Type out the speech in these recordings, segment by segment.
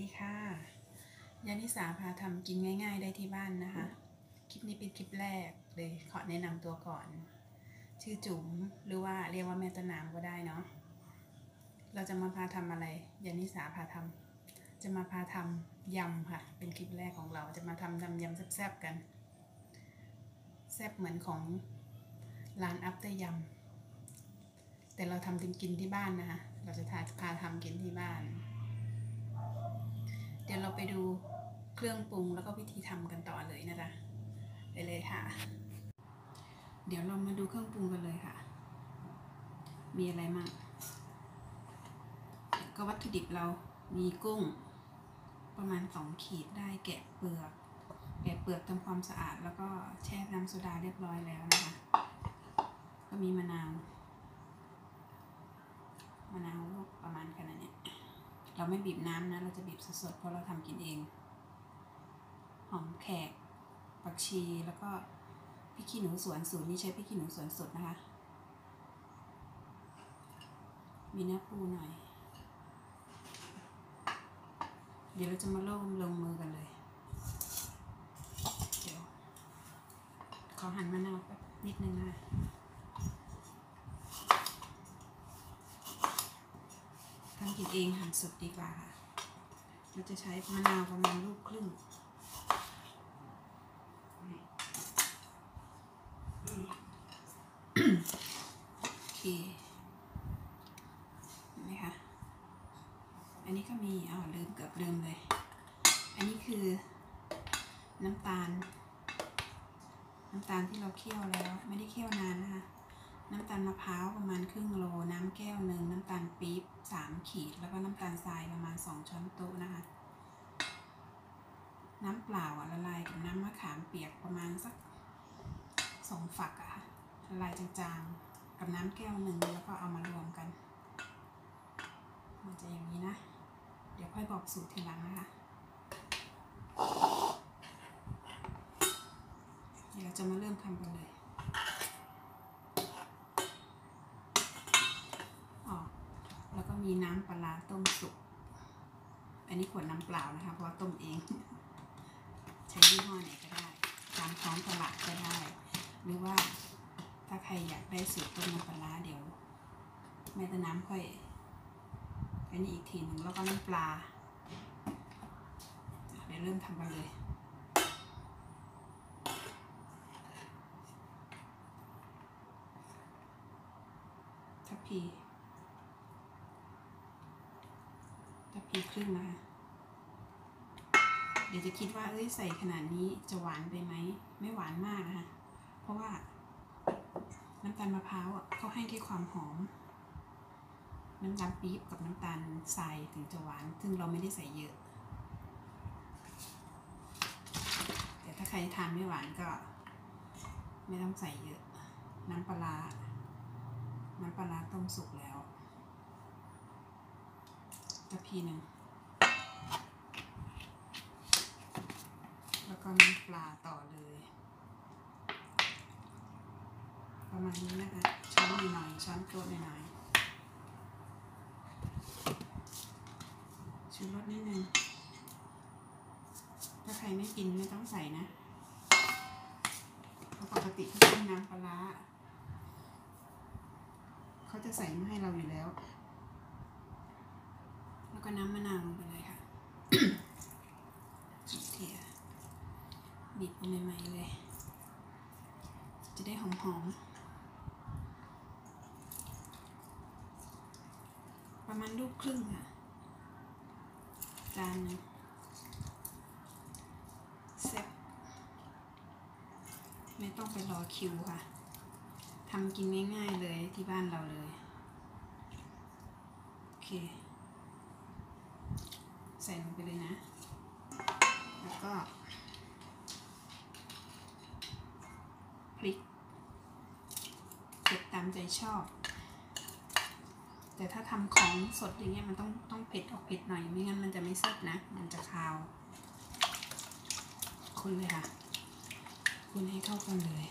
ดีค่ะยานิสาพาทำกินง่าย ๆ ได้ที่บ้านนะคะ คลิปนี้เป็นคลิปแรกเลยขอแนะนำตัวก่อน ชื่อจุ๋มหรือว่าเรียกว่าแม่ตะนามก็ได้เนาะ เราจะมาพาทำอะไรยานิสาพาทำจะมาพาทำยำค่ะ เป็นคลิปแรกของเราจะมาทำทำยำแซ่บๆกัน แซ่บเหมือนของร้านอัปเตอร์ยำแต่เราทำกินที่บ้านนะคะ เราจะทาพาทำกินที่บ้าน ไปดูเครื่องปรุงแล้วก็วิธีทำกันต่อเลยนะจ๊ะไปเลยค่ะ เดี๋ยวเรามาดูเครื่องปรุงกันเลยค่ะ มีอะไรมั่งก็วัตถุดิบเรามีกุ้ง ประมาณสองขีดได้แกะเปลือกแกะเปลือกทำความสะอาดแล้วก็แช่น้ำโซดาเรียบร้อยแล้วนะคะ ก็มีมะนาว มะนาวลูกประมาณขนาดเนี้ย เราไม่บีบน้ำนะ เราจะบีบสดๆเพราะเราทำกินเอง หอมแขกผักชีแล้วก็พริกขี้หนูสวนสูตรนี้ใช้พริกขี้หนูสวนสดนะคะ มีเนื้อปูหน่อย เดี๋ยวเราจะมาเริ่มลงมือกันเลย เดี๋ยวขอหั่นมะนาวแป๊บนิดนึงนะคะ ทำ กินเองหั่นสดดีกว่าค่ะ เราจะใช้มะนาวประมาณลูกครึ่งโอเคเห็นไหมคะอันนี้ก็มีอ๋อลืมเกือบลืมเลย อันนี้คือน้ำตาล น้ำตาลที่เราเคี่ยวแล้ว ไม่ได้เคี่ยวนานนะคะ น้ำตาลมะพร้าวประมาณครึ่งโล น้ำแก้วหนึ่งน้ำตาลปี๊บสามขีด แล้วก็น้ำตาลทรายประมาณสองช้อนโต๊ะนะคะ น้ำเปล่าอะละลายกับน้ำมะขามเปียกประมาณสักสองฝักอะค่ะละลายจางๆ กับน้ำแก้วหนึ่งแล้วก็เอามารวมกัน มันจะอย่างนี้นะ เดี๋ยวค่อยบอกสูตรทีหลังนะคะเดี๋ยวเราจะมาเริ่มทำกันเลย ออกแล้วก็ มีน้ำปลาต้มสุก อันนี้ขวดน้ำเปล่านะคะ เพราะต้มเอง ใช้ยี่ห้อไหนก็ได้ ตามท้องตลาดก็ได้ หรือว่าถ้าใครอยากได้สูตรต้มน้ำปลาร้าเดี๋ยว แม่ตะน้ำค่อย อันนี้อีกทีหนึ่งแล้วก็น้ำปลา เดี๋ยวเริ่มทำกันเลยทัพพีีครึ่งนะคะ เดี๋ยวจะคิดว่าเอ้ยใส่ขนาดนี้จะหวานไปไหม ไม่หวานมากนะคะ เพราะว่าน้ำตาลมะพร้าวอะเขาให้แค่ความหอม น้ำตาลปี๊บกับน้ำตาลทรายถึงจะหวาน ซึ่งเราไม่ได้ใส่เยอะ แต่ถ้าใครทานไม่หวานก็ ไม่ต้องใส่เยอะ น้ำปลา น้ำปลาต้มสุกแล้ว ตะพีหนึ่ง แล้วก็น้ำปลาต่อเลย ประมาณนี้นะคะ ช้อนหน่อยๆช้อนโต๊ะหน่อยๆชูรสนิดนึง ถ้าใครไม่กินไม่ต้องใส่นะเพราะปกติเขาเป็นน้ำปลาร้าเขาจะใส่มาให้เราอยู่แล้ว ก็น้ำมะนาวลงไปเลยค่ะสุดเทียบีบเอาใหม่ๆเลย จะได้หอมๆ ประมาณลูกครึ่งค่ะ จานหนึงเซ็ตไม่ต้องไปรอคิวค่ะทำกินง่ายๆเลยที่บ้านเราเลย โอเค ใส่ลงไปเลยนะ แล้วก็พริกเผ็ดตามใจชอบ แต่ถ้าทำของสดอย่างเงี้ยมันต้องต้องเผ็ดออกเผ็ดหน่อย ไม่งั้นมันจะไม่แซ่บนะ มันจะคาวคนเลยค่ะคนให้เข้ากันเลย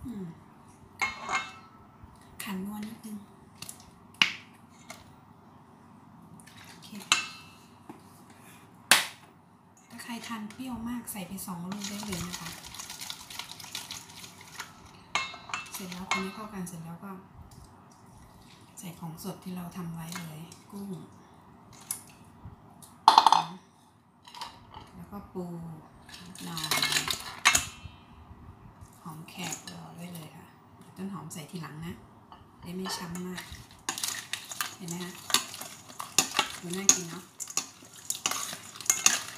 พ อืม ขันนวลนิดนึงโอเคถ้าใครทานเปรี้ยวมากใส่ไปสองลูกได้เลยนะคะ เสร็จแล้วคนนี้เข้ากันเสร็จแล้วก็ ใส่ของสดที่เราทำไว้เลย กุ้ง แล้วก็ปูหน่อย อมแขกรอไว้เลยค่ะ ต้นหอมใส่ทีหลังนะ ได้ไม่ช้ำมาก เห็นไหมคะดูน่ากินเนาะ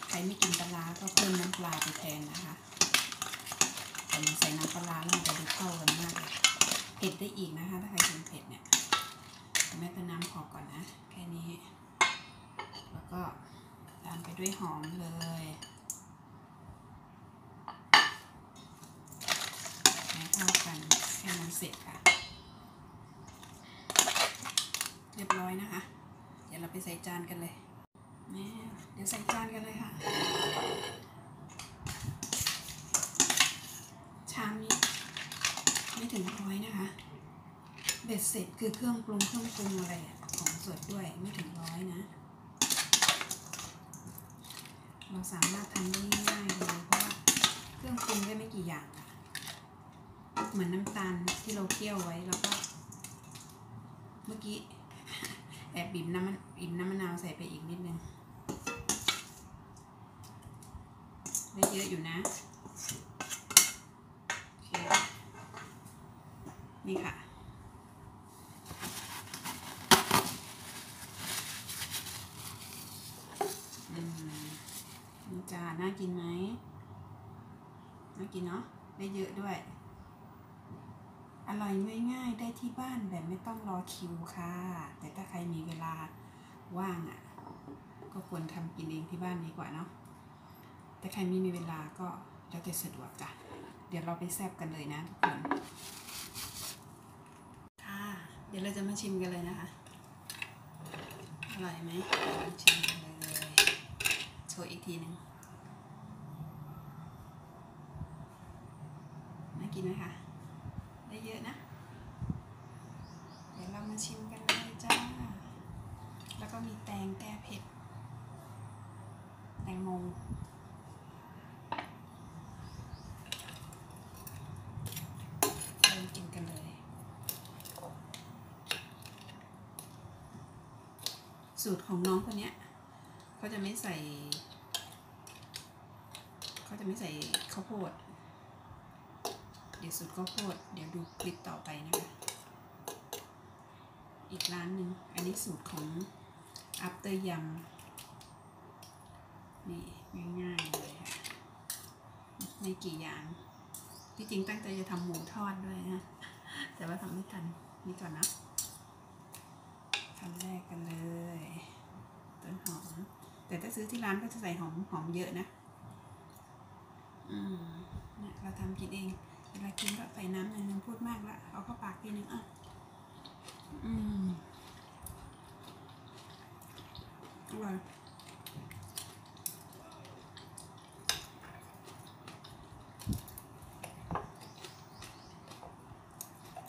ใครไม่กินปลาก็เพิ่มน้ำปลาไปแทนนะคะแต่มันใส่น้ำปลาแล้วมันจะดูเข้ากันมากเลยเผ็ดได้อีกนะคะ ถ้าใครกินเผ็ดเนี่ยแม่เติมน้ำพอก่อนนะ แค่นี้ แล้วก็ตามไปด้วยหอมเลยให้ เข้ากันแค่นั้นเสร็จค่ะ เรียบร้อยนะคะ เดี๋ยวเราไปใส่จานกันเลยนี่เดี๋ยวใส่จานกันเลยค่ะ ชามนี้ ไม่ถึงร้อยนะคะ เบ็ดเสร็จคือเครื่องปรุงเครื่องปรุงอะไรอะของสดด้วยไม่ถึงร้อยนะ เราสามารถทำได้ง่ายเลยเพราะว่าเครื่องปรุงได้ไม่กี่อย่างอะ เหมือนน้ำตาลที่เราเคี่ยวไว้แล้วก็ เมื่อกี้แอบบีบน้ำบีบน้ำมะนาวใส่ไปอีกนิดนึงได้เยอะอยู่นะโอเคนี่ค่ะ อืมจาน่ากินไหมน่ากินเนาะได้เยอะด้วย ร่อยง่ายๆได้ที่บ้านแบบไม่ต้องรอคิวค่ะ แต่ถ้าใครมีเวลาว่างอะ่ะ ก็ควรทำกินเองที่บ้านดีกว่าเนาะแต่ใครไม่มีเวลาก็แล้วแต่สะดวกจ้ะเดี๋ยวเราไปแซบกันเลยนะทุกคนค่ะ เดี๋ยวเราจะมาชิมกันเลยนะคะอร่อยไหมชิมกันเลยโชว์อีกทีหนึ่งน่ากินไหมคะ ได้เยอะนะ เดี๋ยวเรามาชิมกันเลยจ้า แล้วก็มีแตงแก้เผ็ด แตงโมเริ่มกินกันเลย สูตรของน้องคนนี้เขาจะไม่ใส่เขาจะไม่ใส่ข้าวโพด เดี๋ยวสูตรข้าวโพด เดี๋ยวดูคลิปต่อไปนะคะอีกร้านหนึ่งอันนี้สูตรของ after ยำนี่ ง่ายๆเลยค่ะไม่กี่อย่างที่จริงตั้งใจจะทำหมูทอดด้วยนะ แต่ว่าทำไม่ทันนี่ก่อนนะทำแรกกันเลย ต้นหอม แต่ถ้าซื้อที่ร้านก็จะใส่หอมหอมเยอะนะ อืมเนี่ยเราทำกินเองเวลากินก็ใส่น้ำหน่อยนึงพูดมากละเอาเข้าปากทีนึงอะ อืมอร่อย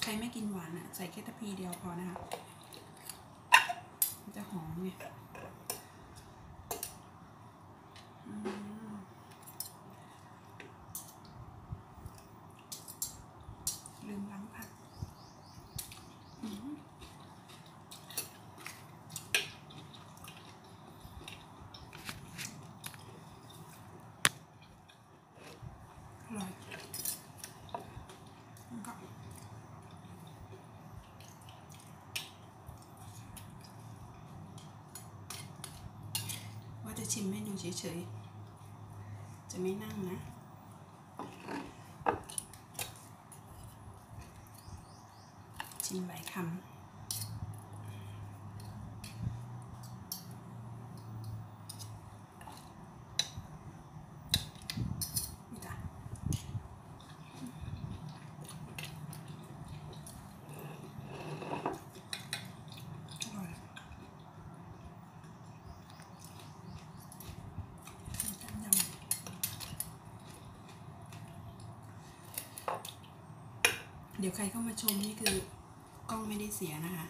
ใครไม่กินหวานอะ ใส่แค่ตะพีเดียวพอนะคะ มันจะหอมไงอืมลืมล้างผักอืมอร่อยแล้วก็ว่าจะ ชิมให้ดูเฉยๆ จะไม่นั่งนะชิมใบคำนี่จ้ะอร่อยต้มยำ เดี๋ยวใครเข้ามาชมนี่คือกล้องไม่ได้เสียนะคะ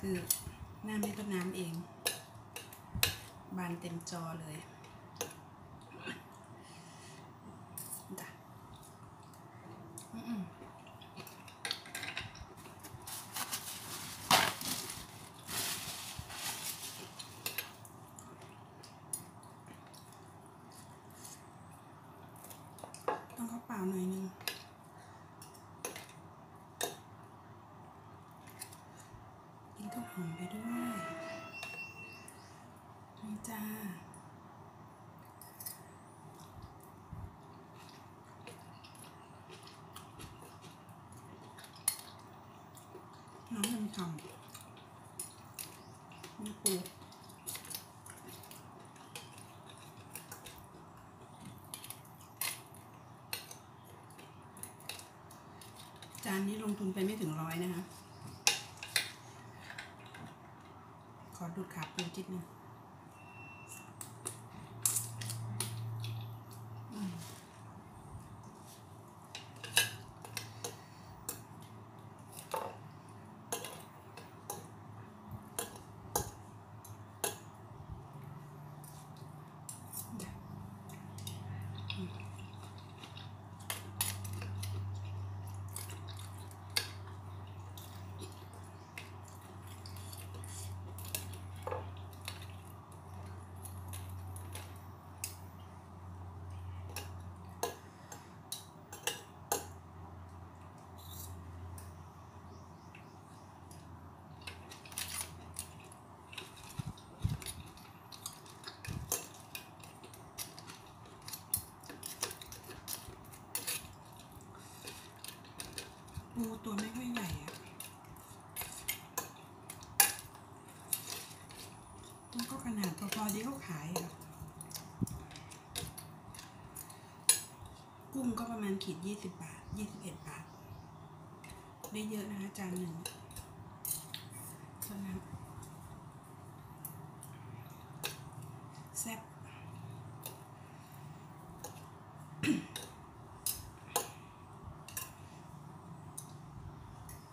คือหน้าไม่ต้นน้ำเอง บานเต็มจอเลยจ้ะอืมต้องเข้าเปล่าหน่อยนึง กินข้าวหอมไปด้วยนี่จ้า ทำนี่ปูจานนี้ลงทุนไปไม่ถึงร้อยนะคะ ขอดูดขาปูจิดนึงอืม ปูตัวไม่ค่อยใหญ่อะมันก็ขนาดพอๆที่เขาขายอะกุ้งก็ประมาณขีดยี่สิบบาทยี่สิบเอ็ดบาท ได้เยอะนะคะจานหนึ่งเท่านั้นแซ่บ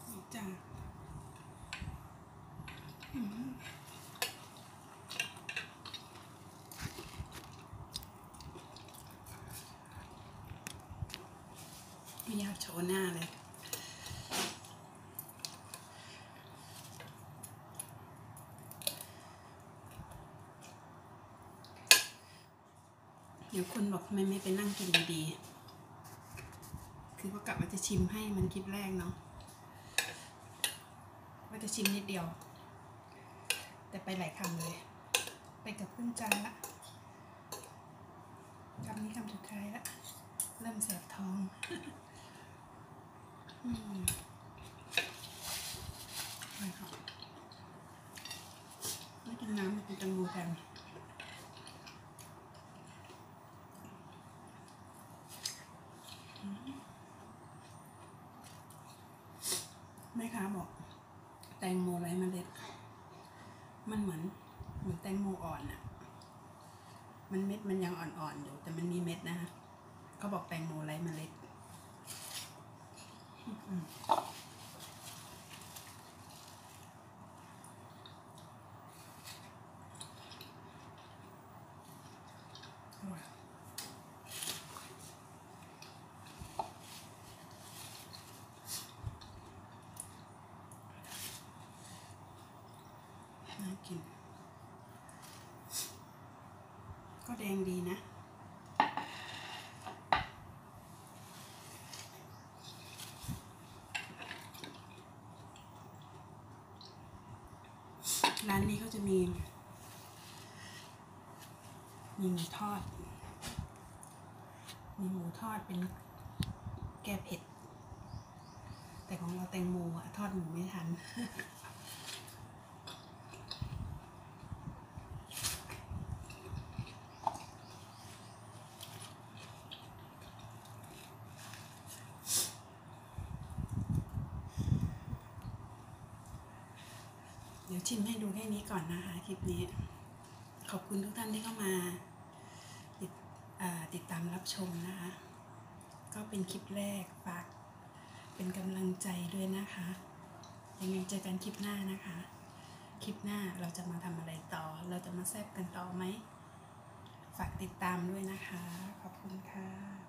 นี่จ้าอืมไม่อยาก โชว์หน้าเลย เดี๋ยวคุณบอกทำไมไม่ไปนั่งกินดีๆ คือว่ากลับมาจะชิมให้มันคลิปแรกเนาะ ว่าจะชิมนิดเดียว แต่ไปหลายคำเลย ไปกับครึ่งจานละคำนี้คำสุดท้ายละ เริ่มแสบท้อง ไปค่ะไม่กินน้ำกินแตังโมแทนแม่ค้าบอก แตงโมไร้เมล็ด มันเหมือนเหมือนแตงโมอ่อนอะมันเม็ดมันยังอ่อนๆอยู่ แต่มันมีเม็ดนะคะเขาบอกแตงโมไร้เมล็ด น่ากิน ก็แดงดีนะ ร้านนี้เขาจะมีมีหมูทอด มีหมูทอดเป็นแก้เผ็ด แต่ของเราแตงโมอะทอดหมูไม่ทัน ดี๋ยวชิมให้ดูแค่นี้ก่อนนะคะคลิปนี้ ขอบคุณทุกท่านที่เข้ามาติดติดตามรับชมนะคะ ก็เป็นคลิปแรกฝากเป็นกำลังใจด้วยนะคะยังไงเจอกันคลิปหน้านะคะ คลิปหน้าเราจะมาทำอะไรต่อ เราจะมาแซบกันต่อไหม ฝากติดตามด้วยนะคะ ขอบคุณค่ะ